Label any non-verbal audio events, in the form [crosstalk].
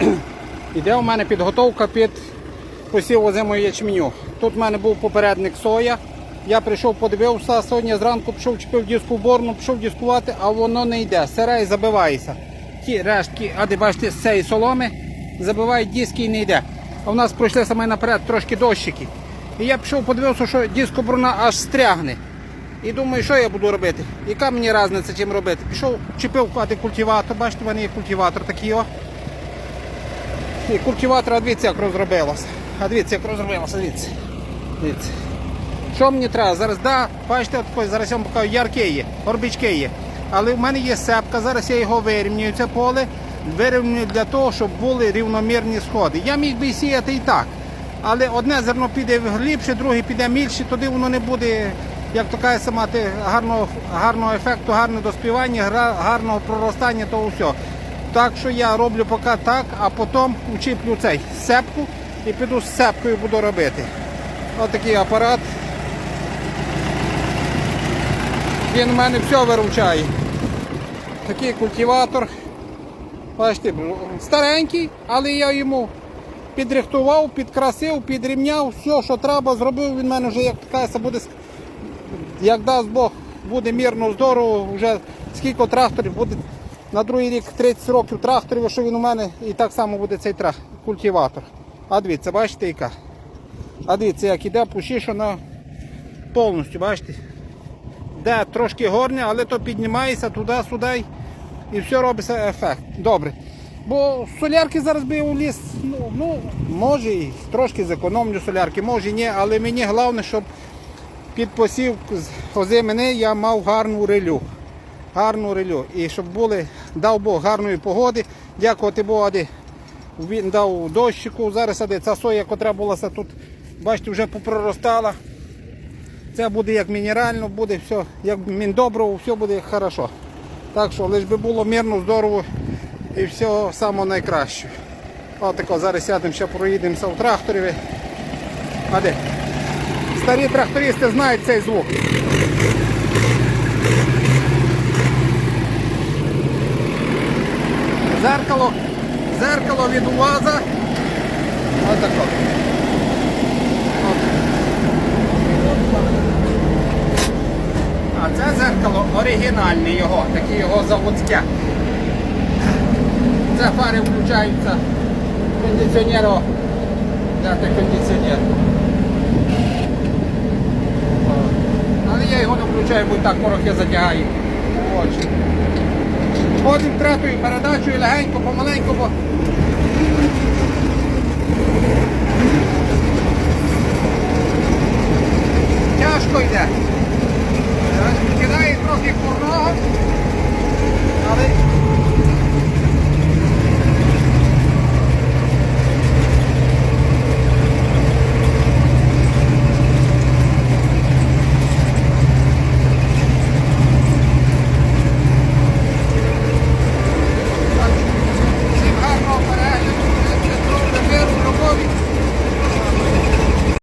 [clears throat] Іде у мене підготовка під посів озимої ячменю. Тут в мене був попередник соя. Я прийшов, подивився, сьогодні зранку пішов, чіпив диску борну, пішов дискувати, а воно не йде. Сире і забивається. Ті рештки, а де бачите, з цієї соломи забивають диски і не йде. А в нас пройшли саме наперед трошки дощики. І я пішов, подивився, що дискобруна аж стрягне. І думаю, що я буду робити? Яка мені різниця чим робити? Пішов, чіпив клади культиватор, бачите, в мене є культиватор такий о. І культиватор, а дивіться, як розробилося. А дивіться, як розробилося, дивіться. Дивіться. Що мені треба? Зараз, да, бачите, от зараз я вам покажу, ярки є, горбички є. Але в мене є сепка, зараз я його вирівнюю, це поле, вирівнюю для того, щоб були рівномірні сходи. Я міг би сіяти і так. Але одне зерно піде глибше, друге піде мільше, тоді воно не буде, як то каже, мати гарного, гарного ефекту, гарне доспівання, гарного проростання того всього. Так що я роблю поки так, а потім учіплю цей сепку і піду з сепкою буду робити. Ось такий апарат. Він в мене все виручає. Такий культиватор. Бачите, старенький, але я йому підрихтував, підкрасив, підрівняв, все, що треба, зробив. Він в мене вже як така буде, як дасть Бог, буде мірно, здорово, вже скільки тракторів буде. На другий рік 30 років тракторів, що він у мене, і так само буде цей трак, культиватор. А дивіться, бачите яка? А дивіться, як іде пошишено повністю, бачите? Де трошки горня, але то піднімається туди-сюди і все робиться ефект. Добре. Бо солярки зараз би у ліс, ну, ну може і трошки зекономлю солярки, може і ні, але мені головне, щоб під посів з я мав гарну релю. Гарну релю. І щоб були, дав Бог гарної погоди. Дякувати Богу, він дав дощику. Зараз аде, ця соя, яка була тут, бачите, вже попроростала. Це буде як мінерально, буде все, як міндоброво, все буде хорошо. Так що лиш би було мирно, здорово і все саме найкраще. Отако, зараз сядемо, ще проїдемося в тракторі. А? Старі трактористи знають цей звук. Зеркало, зеркало від УАЗа. Отако. От. А це зеркало оригінальне його, таке його заводське. Це фари включаються кондиціонеру. Де ти кондиціонер? Але я його не включаю, бо так порохи затягаю. Очі. Ходимо третою передачею легенько, помаленьку, бо